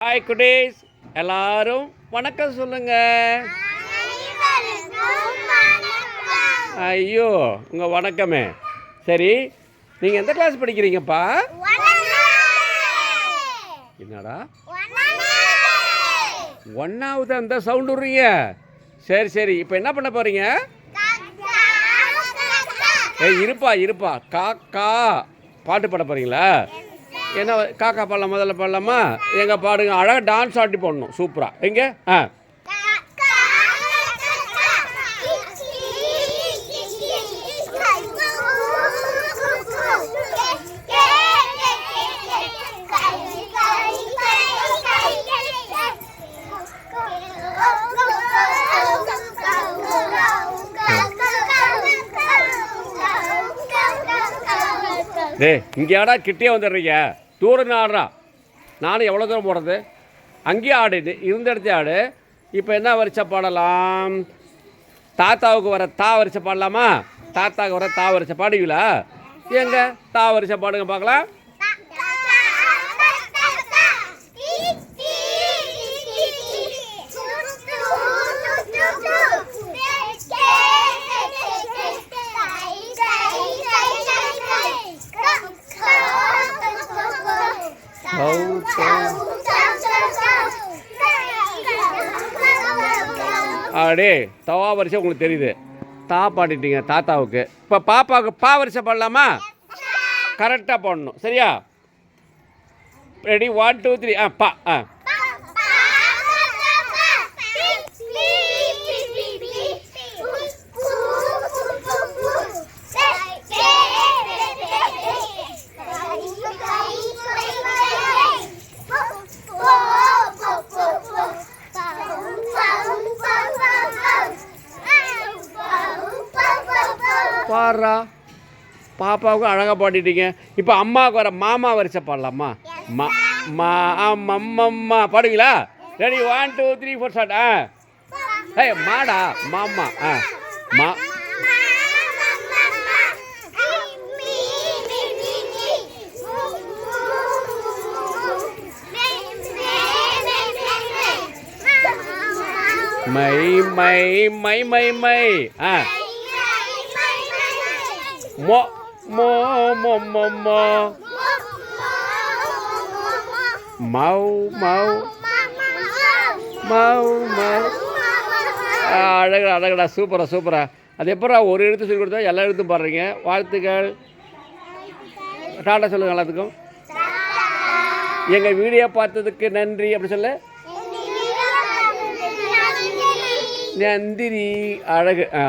Hi குடேஸ் எல்லாரும் வணக்கம் சொல்லுங்க. ஐயோ உங்கள் வணக்கமே. சரி நீங்கள் எந்த கிளாஸ் படிக்கிறீங்கப்பா? என்னடா? ஒன்றாவது அந்த சவுண்ட் விடுறீங்க சரி சரி இப்போ என்ன பண்ண போகிறீங்க ஏய் இருப்பா இருப்பா. காக்கா பாட்டு பாட போகிறீங்களா என்ன காக்கா பாடலாம் முதல்ல பாடலாமா? எங்கே பாடுங்க. அழகாக டான்ஸ் ஆட்டி போடணும். சூப்பராக எங்கே? ஆ. டே இங்கேயாடா கிட்டே வந்துடுறீங்க. தூரம் ஆடுறா. நானும் எவ்வளோ தூரம் போடுறது அங்கேயே ஆடு இருந்த இடத்தே ஆடு. இப்போ என்ன வரிசை பாடலாம்? தாத்தாவுக்கு வர தா வரிசை பாடலாமா? தாத்தாவுக்கு வர தா வரிசை பாடுவீங்களா? எங்கே தா வரிசை பாடுங்க பார்க்கலாம். அடே தவா வரிசை உங்களுக்கு தெரியுது தா பாடிட்டீங்க தாத்தாவுக்கு இப்போ பாப்பாவுக்கு பா வரிசை பாடலாமா கரெக்டாக போடணும் சரியா ரெடி ஒன் டூ த்ரீ ஆ பா ஆ பாடுறா பாப்பாவுக்கு அழகாக பாடிட்டீங்க இப்போ அம்மாவுக்கு வர மாமா வரிசை பாடலாமா மா மா அம்மம்மா பாடுவீங்களா ready one two three four start ஆ ஏய் மாடா மாமா ஆ மா மை மை மை மை மை ஆ மோ மோ மோ மோ மோ. மௌ மௌ மௌ மௌ ஆ, அழகுடா அழகுடா சூப்பரா சூப்பரா. அது எப்படா ஒரு எழுத்து சொல்லி கொடுத்தா எல்லா எழுத்தும் பாடுறீங்க? வாழ்த்துக்கள். டாட்டா சொல்லுங்க எல்லாத்துக்கும். எங்கள் வீடியோ பார்த்ததுக்கு நன்றி அப்படி சொல்ல. நந்திரி அழகு.